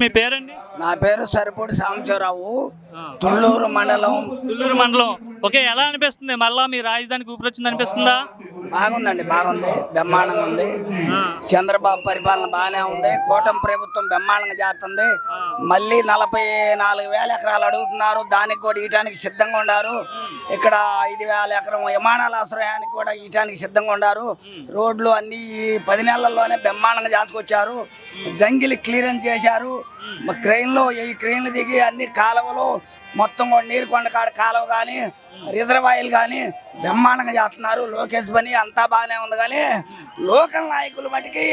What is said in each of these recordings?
మీ పేరండి? నా పేరు సరిపూడి సాంబశివరావు. తుళ్ళూరు మండలం. తుళ్ళూరు మండలం. ఓకే ఎలా అనిపిస్తుంది? మళ్ళా మీ రాజధానికి ఊపిరి వచ్చింది అనిపిస్తుందా? బాగుందండి బాగుంది బ్రహ్మాండంగా ఉంది. చంద్రబాబు పరిపాలన బాగానే ఉంది. కూటమి ప్రభుత్వం బ్రహ్మాండంగా చేస్తుంది. మళ్ళీ నలభై నాలుగు వేల ఎకరాలు అడుగుతున్నారు. దానికి కూడా ఇయటానికి సిద్ధంగా ఉన్నారు ఇక్కడ ఐదు వేల ఎకరం విమానాశ్రయానికి కూడా ఇయటానికి సిద్ధంగా ఉన్నారు రోడ్లు అన్ని ఈ పది నెలల్లోనే బ్రహ్మాండంగా చేసుకొచ్చారు. జంగిలి క్లియరెన్స్ చేశారు. క్రెయిన్లో ఈ క్రెయిన్లు దిగి అన్ని కాలువలు మొత్తం నీరు కొండ కాడ కాలువ కానీ రిజర్వాయర్లు కానీ బ్రహ్మాండంగా చేస్తున్నారు. లోకేష్ పని అంతా బాగానే ఉంది కానీ లోకల్ నాయకులు మటుకి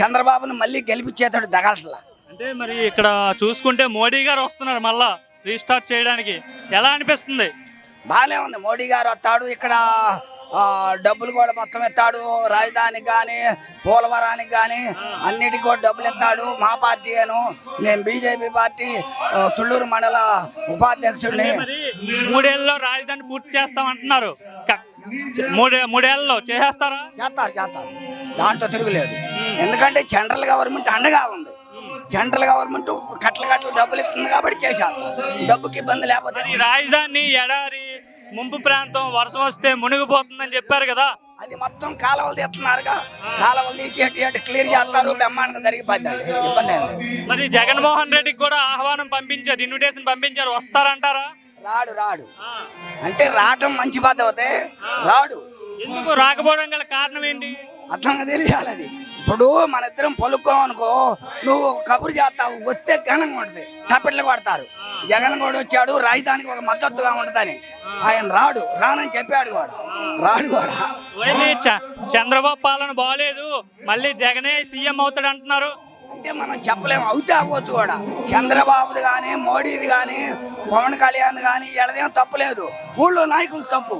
చంద్రబాబును మళ్ళీ గెలిపించేతాడు దగల్సలా. అంటే మరి ఇక్కడ చూసుకుంటే మోడీ గారు వస్తున్నారు మళ్ళా రీస్టార్ట్ చేయడానికి. ఎలా అనిపిస్తుంది? బాగానే ఉంది. మోడీ గారు వస్తాడు. ఇక్కడ డబ్బులు కూడా మొత్తం ఇస్తాడు రాజధానికి కానీ పోలవరానికి కానీ అన్నిటికీ కూడా డబ్బులు ఇస్తాడు మా పార్టీ అను నేను బీజేపీ పార్టీ తుళ్ళూరు మండల ఉపాధ్యక్షుడిని. మరి మూడేళ్ళలో రాజధాని పూర్తి చేస్తామంటున్నారు మూడే మూడేళ్ళలో చేసేస్తారా? చేస్తారు చేస్తారు. దాంట్లో తిరుగులేదు. ఎందుకంటే సెంట్రల్ గవర్నమెంట్ అండగా ఉంది. సెంట్రల్ గవర్నమెంట్ కట్టలు కట్టలు డబ్బులు ఇస్తుంది కాబట్టి చేసేస్తారు. డబ్బుకి ఇబ్బంది లేకపోతే రాజధాని ఎడారి ముంపు ప్రాంతం వర్షం వస్తే మునిగిపోతుందని చెప్పారు కదా. అది మొత్తం కాలువలు తీస్తున్నారుగా. కాలువలు తీసి ఎటు ఎటు క్లియర్ చేస్తారు బ్రహ్మాండంగా జరిగిపోద్దండి ఇబ్బంది మరి జగన్మోహన్ రెడ్డికి కూడా ఆహ్వానం పంపించారు ఇన్విటేషన్ పంపించారు వస్తారంటారా? రాడు రాడు. అంటే రావటం మంచి పద్ధతి రాడు. ఎందుకు? రాకపోవడం గల కారణం ఏంటి? అర్థంగా తెలియాలి అది. ఇప్పుడు మన ఇద్దరం పలుకోమనుకో నువ్వు కబురు చేస్తావు వస్తే ఘనంగా ఉంటుంది. టపెట్లు కొడతారు. జగన్ కూడా వచ్చాడు రాజధానికి ఒక మద్దతుగా ఉంటుందని. ఆయన రాడు రానని చెప్పాడు కూడా రాడు కూడా చంద్రబాబు పాలన బాగాలేదు మళ్ళీ జగనే సీఎం అవుతాడు అంటున్నారు. అంటే మనం చెప్పలేము అవుతే అవ్వచ్చు కూడా చంద్రబాబుది కానీ మోడీది కానీ పవన్ కళ్యాణ్ కానీ వీళ్ళదేం తప్పు లేదు. ఊళ్ళో నాయకులు తప్పు.